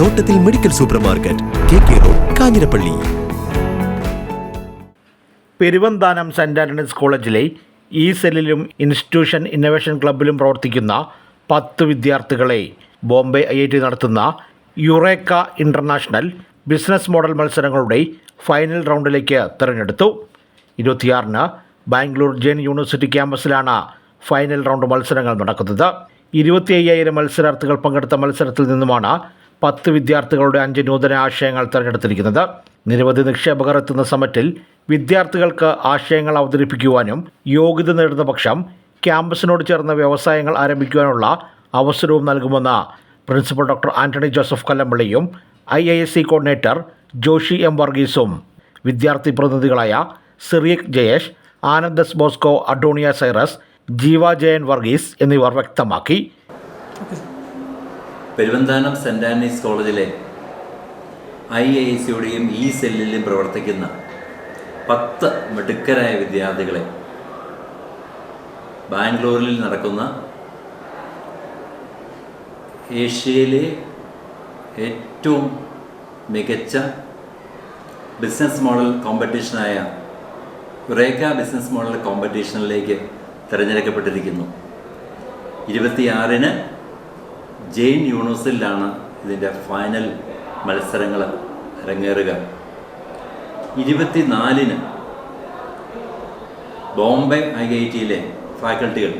തോട്ടത്തിൽ medical supermarket K K road Kanjirappally. Peruvanthanam Saint Antony's കോളേജിലെ ഈ സെല്ലിലും ഇൻസ്റ്റിറ്റ്യൂഷൻ ഇന്നൊവേഷൻ ക്ലബിലും പ്രവർത്തിക്കുന്ന പത്ത് വിദ്യാർത്ഥികളെ ബോംബെ ഐ ഐ ടി നടത്തുന്ന യുറേക്ക ഇന്റർനാഷണൽ ബിസിനസ് മോഡൽ മത്സരങ്ങളുടെ ഫൈനൽ റൗണ്ടിലേക്ക് തിരഞ്ഞെടുത്തു. ഇരുപത്തിയാറിന് ബാംഗ്ലൂർ ജെയിൻ യൂണിവേഴ്സിറ്റി ക്യാമ്പസിലാണ് ഫൈനൽ റൗണ്ട് മത്സരങ്ങൾ നടക്കുന്നത്. ഇരുപത്തി അയ്യായിരം മത്സരാർത്ഥികൾ പങ്കെടുത്ത മത്സരത്തിൽ നിന്നുമാണ് പത്ത് വിദ്യാർത്ഥികളുടെ അഞ്ച് നൂതന ആശയങ്ങൾ തിരഞ്ഞെടുത്തിരിക്കുന്നത്. നിരവധി നിക്ഷേപകർ എത്തുന്ന സമറ്റിൽ വിദ്യാർത്ഥികൾക്ക് ആശയങ്ങൾ അവതരിപ്പിക്കുവാനും യോഗ്യത നേടുന്ന പക്ഷം ക്യാമ്പസിനോട് ചേർന്ന വ്യവസായങ്ങൾ ആരംഭിക്കുവാനുള്ള അവസരവും നൽകുമെന്ന് principal doctor Antony Joseph കല്ലമ്പള്ളിയും I I S C coordinator Joshy M വർഗീസും. വിദ്യാർത്ഥി പ്രതിനിധികളായ സിറിയക് ജയേഷ് ആനന്ദസ് ബോസ്കോ അഡോണിയ സൈറസ് ജീവ ജയൻ വർഗീസ് എന്നിവർ വ്യക്തമാക്കി. പെരുവന്താനം സെന്റ് ആന്റണീസ് കോളേജിലെ ഐ ഐ സിയുടെയും ഇ സെല്ലിലും പ്രവർത്തിക്കുന്ന പത്ത് മിടുക്കരായ വിദ്യാർത്ഥികളെ ബാംഗ്ലൂരിൽ നടക്കുന്ന ഏഷ്യയിലെ ഏറ്റവും മികച്ച ബിസിനസ് മോഡൽ കോമ്പറ്റീഷനായ യുറേക്ക ബിസിനസ് മോഡൽ കോമ്പറ്റീഷനിലേക്ക് തിരഞ്ഞെടുക്കപ്പെട്ടിരിക്കുന്നു. ഇരുപത്തിയാറിന് ജെയിൻ യൂണിവേഴ്സിലാണ് ഇതിന്റെ ഫൈനൽ മത്സരങ്ങൾ അരങ്ങേറുക. ഇരുപത്തിനാലിന് ബോംബെ ഐ ഐ ടിയിലെ ഫാക്കൽറ്റികൾ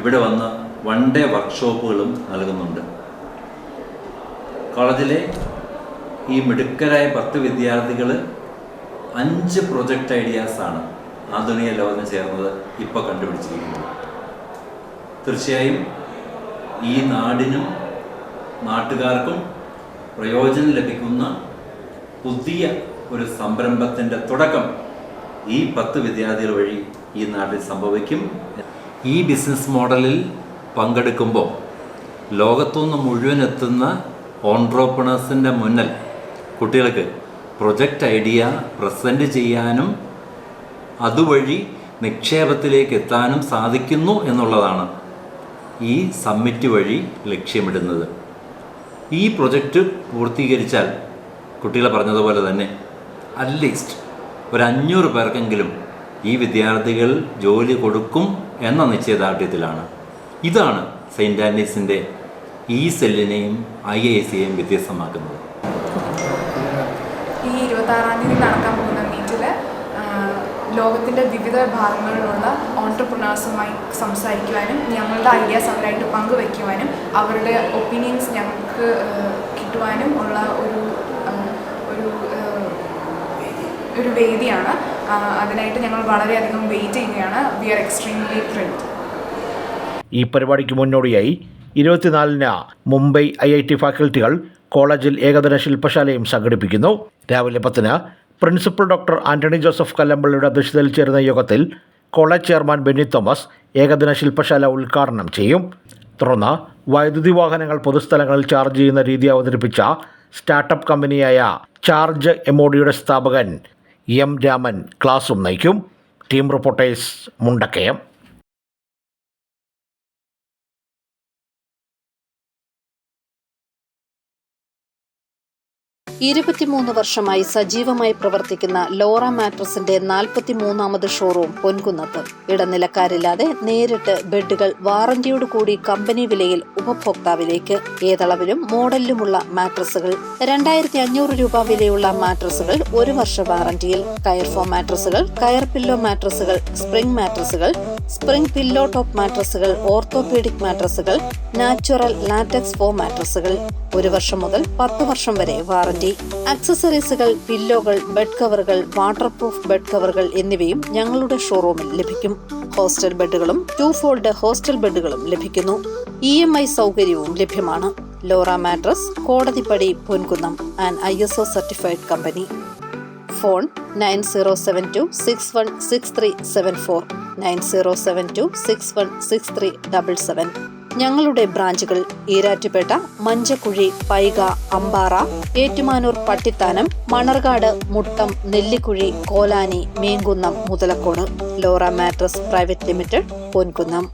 ഇവിടെ വന്ന് വൺ ഡേ വർക്ക്ഷോപ്പുകളും നൽകുന്നുണ്ട്. കോളേജിലെ ഈ മിടുക്കരായ പത്ത് വിദ്യാർത്ഥികൾ അഞ്ച് പ്രൊജക്റ്റ് ഐഡിയാസാണ് ആധുനിക ലോകത്തിന് ചേർന്നത് ഇപ്പോൾ കണ്ടുപിടിച്ചിരിക്കുന്നത്. തീർച്ചയായും ഈ നാടിനും നാട്ടുകാർക്കും പ്രയോജനം ലഭിക്കുന്ന പുതിയ ഒരു സംരംഭത്തിന്റെ തുടക്കം ഈ പത്ത് വിദ്യാർത്ഥികൾ വഴി ഈ നാട്ടിൽ സംഭവിക്കും. ഈ ബിസിനസ് മോഡലിൽ പങ്കെടുക്കുമ്പോൾ ലോകത്തുനിന്ന് മുഴുവൻ എത്തുന്ന ഓൺട്രോപ്പണേഴ്സിന്റെ മുന്നിൽ കുട്ടികൾക്ക് പ്രൊജക്റ്റ് ഐഡിയ പ്രസന്റ് ചെയ്യാനും അതുവഴി നിക്ഷേപത്തിലേക്ക് എത്താനും സാധിക്കുന്നു എന്നുള്ളതാണ് ഈ സമ്മിറ്റ് വഴി ലക്ഷ്യമിടുന്നത്. ഈ പ്രൊജക്റ്റ് പൂർത്തീകരിച്ചാൽ കുട്ടികളെ പറഞ്ഞതുപോലെ തന്നെ അറ്റ്ലീസ്റ്റ് ഒരു അഞ്ഞൂറ് പേർക്കെങ്കിലും ഈ വിദ്യാർത്ഥികൾ ജോലി കൊടുക്കും എന്ന നിശ്ചയദാർഢ്യത്തിലാണ്. ഇതാണ് സെയിന്റ് ആൻഡീസിന്റെ ഈ സെല്ലിനെയും ഐ ഐ സിയെയും വ്യത്യസ്തമാക്കുന്നത്. ഈ ഇരുപത്താറാം തീയതി നടക്കാൻ ലോകത്തിന്റെ വിവിധ ഭാഗങ്ങളിലുള്ള ഓൺടർപ്രണേഴ്സുമായി സംസാരിക്കുവാനും ഞങ്ങളുടെ ഐഡിയാസ് അവരായിട്ട് പങ്കുവയ്ക്കുവാനും അവരുടെ ഒപ്പീനിയൻസ് ഞങ്ങൾക്ക് കിട്ടുവാനും ഉള്ള ഒരു ഒരു ഒരു വേദിയാണ്. അതിനായിട്ട് ഞങ്ങൾ വളരെയധികം വെയിറ്റ് ചെയ്യുകയാണ്. വി ആർ എക്സ്ട്രീംലി ത്രിൽഡ് ഈ പരിപാടിക്ക് മുന്നോടിയായി ഇരുപത്തിനാലിന് മുംബൈ ഐ ഐ ടി ഫാക്കൽറ്റികൾ കോളേജിൽ ഏകദിന ശില്പശാലയും സംഘടിപ്പിക്കുന്നു. രാവിലെ പത്തിന് പ്രിൻസിപ്പൽ ഡോക്ടർ ആന്റണി ജോസഫ് കല്ലമ്പള്ളിയുടെ അധ്യക്ഷതയിൽ ചേരുന്ന യോഗത്തിൽ കോളേജ് ചെയർമാൻ ബെന്നി തോമസ് ഏകദിന ശില്പശാല ഉദ്ഘാടനം ചെയ്യും. തുടർന്ന് വൈദ്യുതി വാഹനങ്ങൾ പൊതുസ്ഥലങ്ങളിൽ ചാർജ് ചെയ്യുന്ന രീതി അവതരിപ്പിച്ച സ്റ്റാർട്ടപ്പ് കമ്പനിയായ ചാർജ് എമോഡിയുടെ സ്ഥാപകൻ എം രാമൻ ക്ലാസും നയിക്കും. Team reporters Mundakkayam. ഇരുപത്തിമൂന്ന് വർഷമായി സജീവമായി പ്രവർത്തിക്കുന്ന ലോറ മാട്രസിന്റെ നാൽപ്പത്തിമൂന്നാമത് ഷോറൂം പൊൻകുന്നത്ത്. ഇടനിലക്കാരില്ലാതെ നേരിട്ട് ബെഡുകൾ വാറന്റിയോട് കൂടി കമ്പനി വിലയിൽ ഉപഭോക്താവിലേക്ക് ഏതളവിലും മോഡലിലുമുള്ള മാട്രസുകൾ രണ്ടായിരത്തി അഞ്ഞൂറ് രൂപ വിലയുള്ള മാട്രസുകൾ ഒരു വർഷ വാറന്റിയിൽ കയർ ഫോം മാട്രസുകൾ കയർ പില്ലോ മാട്രസുകൾ സ്പ്രിംഗ് മാട്രസുകൾ സ്പ്രിംഗ് പില്ലോ ടോപ്പ് മാട്രസുകൾ ഓർത്തോപീഡിക് മാട്രസുകൾ നാച്ചുറൽ ലാറ്റക്സ് ഫോം മാട്രസുകൾ ഒരു വർഷം മുതൽ പത്ത് വർഷം വരെ വാറന്റി. അക്സസറീസുകൾ പില്ലോകൾ ബെഡ് കവറുകൾ വാട്ടർ പ്രൂഫ് ബെഡ് കവറുകൾ എന്നിവയും ഞങ്ങളുടെ ഷോറൂമിൽ ലഭിക്കും. ഹോസ്റ്റൽ ബെഡുകളും ടു ഫോൾഡ് ഹോസ്റ്റൽ ബെഡുകളും ലഭിക്കുന്നു. ഇ എം ഐ സൗകര്യവും ലഭ്യമാണ്. Lora mattress Kodathippadi Ponkunnam and I S O certified company. Phone nine zero seven two six one six three seven four nine zero seven two six one six three double seven. ഞങ്ങളുടെ ബ്രാഞ്ചുകൾ Erattupetta Manjakkuzhi Paika Ampara Ettumanoor Pattithanam Manarcad Muttom Nellikuzhi Kolani Meenkunnam Muthalakodam. Lora mattress private limited Ponkunnam.